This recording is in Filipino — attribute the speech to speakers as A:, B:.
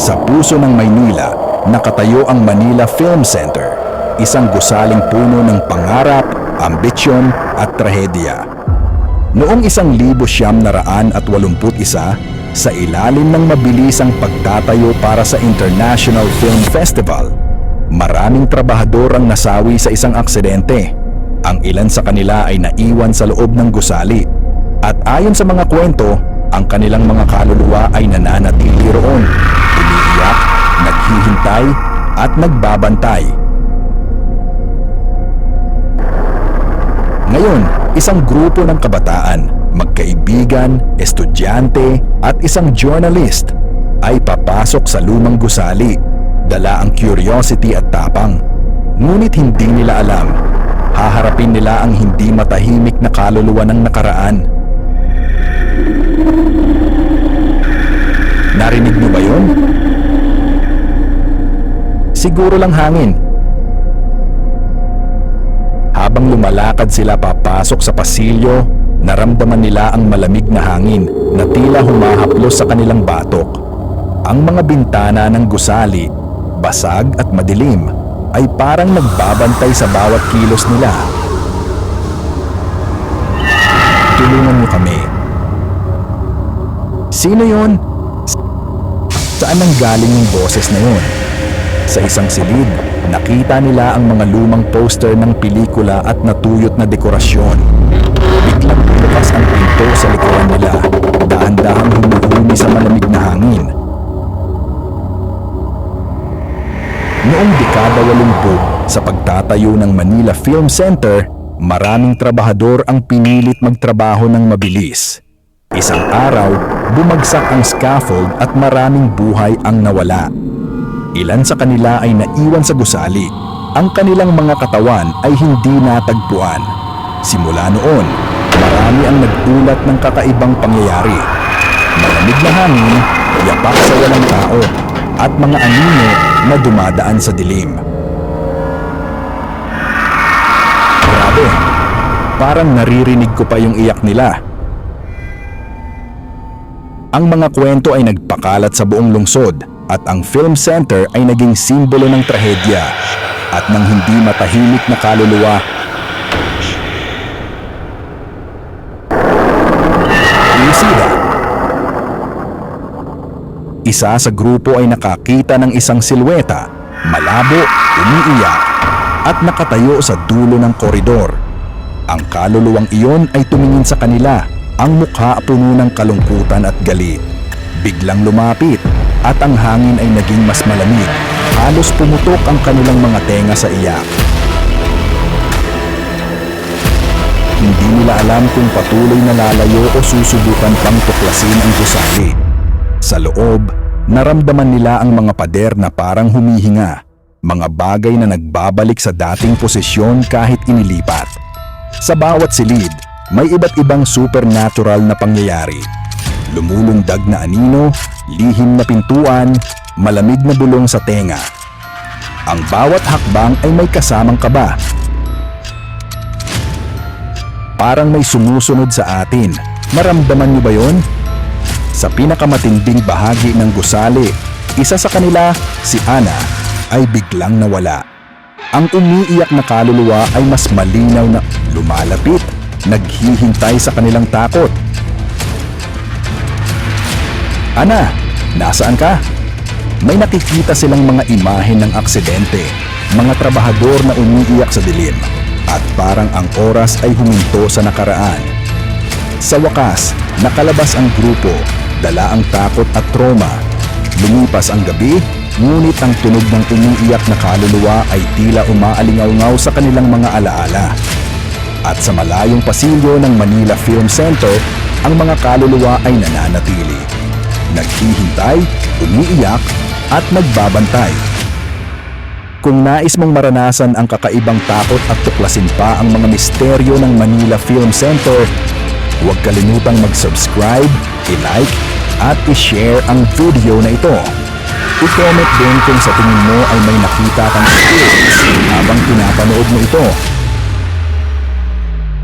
A: Sa puso ng Maynila, nakatayo ang Manila Film Center, isang gusaling puno ng pangarap, ambisyon at trahedya. Noong isang libo siyam na raan at walumput isa, sa ilalim ng mabilisang pagtatayo para sa International Film Festival, maraming trabahador ang nasawi sa isang aksidente. Ang ilan sa kanila ay naiwan sa loob ng gusali. At ayon sa mga kwento, ang kanilang mga kaluluwa ay nananatili roon, naghihintay at nagbabantay. Ngayon, isang grupo ng kabataan, magkaibigan, estudyante at isang journalist ay papasok sa lumang gusali. Dala ang curiosity at tapang. Ngunit hindi nila alam, haharapin nila ang hindi matahimik na kaluluwa ng nakaraan. Narinig mo ba yun? Siguro lang hangin. Habang lumalakad sila papasok sa pasilyo, naramdaman nila ang malamig na hangin na tila humahaplos sa kanilang batok. Ang mga bintana ng gusali, basag at madilim, ay parang nagbabantay sa bawat kilos nila. Tulungan mo kami. Sino yon? Saan nang galing yung boses na yon? Sa isang silid, nakita nila ang mga lumang poster ng pelikula at natuyot na dekorasyon. Biglang bumukas ang pinto sa likuran nila, dahan-dahang humuhumi sa malamig na hangin. Noong dekada 80 sa pagtatayo ng Manila Film Center, maraming trabahador ang pinilit magtrabaho ng mabilis. Isang araw, bumagsak ang scaffold at maraming buhay ang nawala. Ilan sa kanila ay naiwan sa gusali. Ang kanilang mga katawan ay hindi natagpuan. Simula noon, marami ang nagulat ng kakaibang pangyayari. Malamig na hangin, yapak sa walang tao, at mga anino na dumadaan sa dilim. Grabe, parang naririnig ko pa yung iyak nila. Ang mga kwento ay nagpakalat sa buong lungsod at ang film center ay naging simbolo ng trahedya at ng hindi matahimik na kaluluwa. Inisida. Isa sa grupo ay nakakita ng isang silweta, malabo, umiiyak, at nakatayo sa dulo ng koridor. Ang kaluluwang iyon ay tumingin sa kanila, ang mukha puno ng kalungkutan at galit. Biglang lumapit at ang hangin ay naging mas malamig. Halos pumutok ang kanilang mga tenga sa iyak. Hindi nila alam kung patuloy na lalayo o susubukan pang tuklasin ang gusali. Sa loob, naramdaman nila ang mga pader na parang humihinga. Mga bagay na nagbabalik sa dating posisyon kahit inilipat. Sa bawat silid, may iba't ibang supernatural na pangyayari. Lumulundag na anino, lihim na pintuan, malamig na bulong sa tenga. Ang bawat hakbang ay may kasamang kaba. Parang may sumusunod sa atin. Maramdaman niyo ba yon? Sa pinakamatinding bahagi ng gusali, isa sa kanila, si Ana, ay biglang nawala. Ang umiiyak na kaluluwa ay mas malinaw na lumalapit, naghihintay sa kanilang takot. Ana, nasaan ka? May nakikita silang mga imahe ng aksidente, mga trabahador na umiiyak sa dilim, at parang ang oras ay huminto sa nakaraan. Sa wakas, nakalabas ang grupo, dala ang takot at trauma. Lumipas ang gabi, ngunit ang tunog ng umiiyak na kaluluwa ay tila umaalingaw sa kanilang mga alaala. At sa malayong pasilyo ng Manila Film Center, ang mga kaluluwa ay nananatili. Naghihintay, umiiyak, at nagbabantay. Kung nais mong maranasan ang kakaibang takot at tuklasin pa ang mga misteryo ng Manila Film Center, huwag kalimutang mag-subscribe, i-like, at i-share ang video na ito. I-comment din kung sa tingin mo ay may nakita kang experience habang pinapanood mo ito